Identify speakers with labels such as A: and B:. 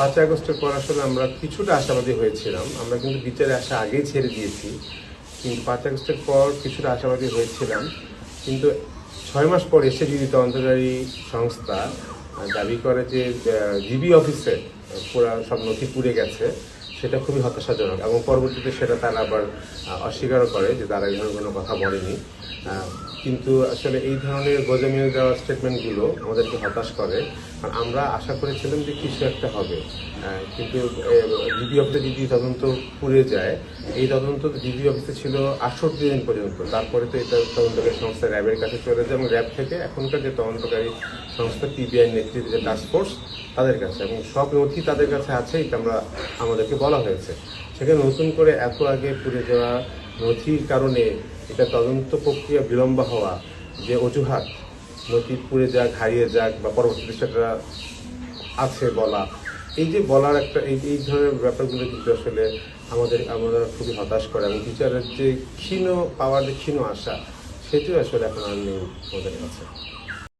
A: পাঁচ আগস্টের পর আসলে আমরা কিছুটা আশাবাদী হয়েছিলাম। আমরা কিন্তু বিচারে আসা আগেই ছেড়ে দিয়েছি। কিন্তু পাঁচ আগস্টের পর কিছুটা আশাবাদী হয়েছিলাম। কিন্তু ছয় মাস পর এসে যদি তদন্তকারী সংস্থা দাবি করে যে জিবি অফিসে পুরা সব নথি পুড়ে গেছে, সেটা খুবই হতাশাজনক এবং পরবর্তীতে সেটা তারা আবার অস্বীকারও করে যে তারা ধরনের কোনো কথা বলেনি। কিন্তু আসলে এই ধরনের গজমিয়ে দেওয়া স্টেটমেন্টগুলো আমাদেরকে হতাশ করে। কারণ আমরা আশা করেছিলাম যে কিছু একটা হবে। আহ, কিন্তু ডিবি অফিসে যদি তদন্ত পুড়ে যায় এই তদন্ত ডিবি অফিসে ছিল আটষট্টি দিন পর্যন্ত। তারপরে তো এটা তদন্তকারী সংস্থা র্যাবের কাছে চলে যায় এবং র্যাব থেকে এখনকার যে তদন্তকারী সংস্থা পিবিআই নেতৃত্বে যে টাস্ক ফোর্স তাদের কাছে। এবং সব নথি তাদের কাছে আছে এটা আমরা আমাদেরকে বলা হয়েছে। সেখানে নতুন করে এত আগে পুড়ে যাওয়া নথির কারণে এটা তদন্ত প্রক্রিয়া বিলম্ব হওয়া যে অজুহাত নদী পুড়ে যাক হারিয়ে যাক বা পরবর্তীতে সেটা আছে বলা, এই যে বলার একটা, এই এই ধরনের ব্যাপারগুলো কিন্তু আসলে আমাদের আমাদের খুবই হতাশ করে এবং বিচারের যে ক্ষীণ পাওয়ার যে ক্ষীণ আশা, সেটিও আসলে এখন আর নেই আমাদের কাছে।